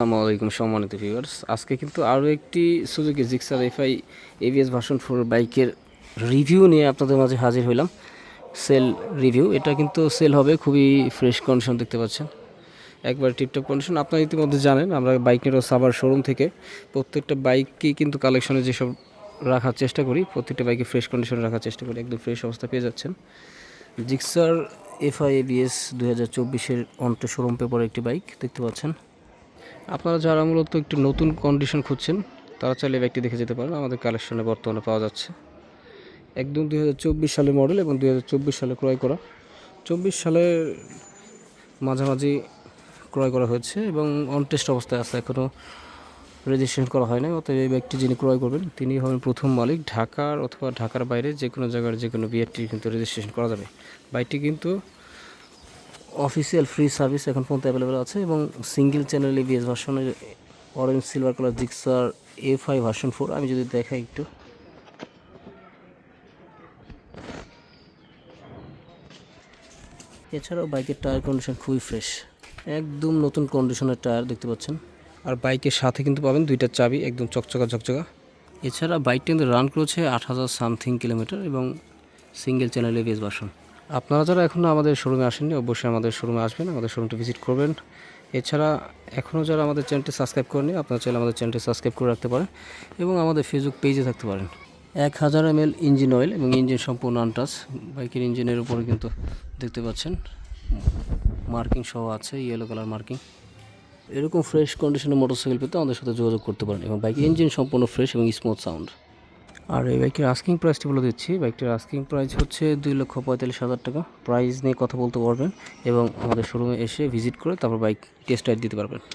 আসসালামু আলাইকুম সম্মানিত ভিউয়ার্স আজকে কিন্তু আরও একটি Suzuki Gixxer FI ABS version four বাইকের রিভিউ নিয়ে আপনাদের মাঝে হাজির হইলাম। সেল রিভিউ এটা কিন্তু সেল হবে, খুবই ফ্রেশ কন্ডিশন দেখতে পাচ্ছেন। একবার টিপটপ কন্ডিশন আপনারা ইতিমধ্যে জানেন, আমরা বাইক নিরো সাবার শোরুম থেকে। প্রত্যেকটা বাইককেই কিন্তু কালেকশনে যেসব রাখার চেষ্টা করি, প্রত্যেকটা বাইকে ফ্রেশ কন্ডিশনে রাখার চেষ্টা করি। একদম ফ্রেশ অবস্থা পেয়ে যাচ্ছেন। জিক্সার এফআই এবিএস দু হাজার চব্বিশের অন্টে শোরুম পেপার একটি বাইক, দেখতে পাচ্ছেন। আপনারা যারা মূলত একটু নতুন কন্ডিশন খুঁজছেন, তারা চাইলে বাইকটি দেখে যেতে পারেন। আমাদের কালেকশনে বর্তমানে পাওয়া যাচ্ছে একদম দুই হাজার চব্বিশ সালের মডেল এবং দুই হাজার চব্বিশ সালে ক্রয় করা। চব্বিশ সালের মাঝামাঝি ক্রয় করা হয়েছে এবং অনটেস্ট অবস্থায় আছে এখনও রেজিস্ট্রেশন করা হয় না অতএব এই বাইকটি যিনি ক্রয় করবেন, তিনি হবেন প্রথম মালিক ঢাকার অথবা ঢাকার বাইরে যে কোনো জায়গার যে কোনো বিআরটি কিন্তু রেজিস্ট্রেশন করা যাবে। বাইকটি কিন্তু অফিসিয়াল ফ্রি সার্ভিস এখন পর্যন্ত অ্যাভেলেবেল আছে এবং সিঙ্গেল চ্যানেল এবিএস ভার্সনের অরেঞ্জ সিলভার কালার জিক্সার এ ফাইভ ভার্সন ফোর আমি যদি দেখাই একটু। এছাড়াও বাইকের টায়ার কন্ডিশন খুবই ফ্রেশ একদম নতুন কন্ডিশনের টায়ার দেখতে পাচ্ছেন। আর বাইকের সাথে কিন্তু পাবেন দুইটা চাবি, একদম চকচকা চকচকা। এছাড়া বাইকটি কিন্তু রান করেছে আট হাজার সামথিং কিলোমিটার এবং সিঙ্গেল চ্যানেল এবিএস ভার্সন আপনারা যারা এখনও আমাদের শোরুমে আসেননি, অবশ্যই আমাদের শোরুমে আসবেন, আমাদের শোরুমটা ভিজিট করবেন। এছাড়া এখনও যারা আমাদের চ্যানেলটি সাবস্ক্রাইব করেনি আপনারা চাইলে আমাদের চ্যানেলটি সাবস্ক্রাইব করে রাখতে পারেন এবং আমাদের ফেসবুক পেজে থাকতে পারেন। এক হাজার এম ইঞ্জিন অয়েল এবং ইঞ্জিন সম্পূর্ণ আনটাচ বাইকের ইঞ্জিনের উপরে কিন্তু দেখতে পাচ্ছেন মার্কিং সহ আছে ইয়েলো কালার মার্কিং এরকম ফ্রেশ কন্ডিশনের মোটরসাইকেল পেতে আমাদের সাথে যোগাযোগ করতে পারেন এবং বাইকের ইঞ্জিন সম্পূর্ণ ফ্রেশ এবং স্মুথ সাউন্ড আর এই বাইকের আস্কিং প্রাইসটি বলে দিচ্ছি। বাইকটির আস্কিং প্রাইস হচ্ছে দুই লক্ষ পঁয়তাল্লিশ হাজার টাকা। প্রাইস নিয়ে কথা বলতে পারবেন এবং আমাদের শোরুমে এসে ভিজিট করে তারপর বাইক টেস্ট রাইড দিতে পারবেন।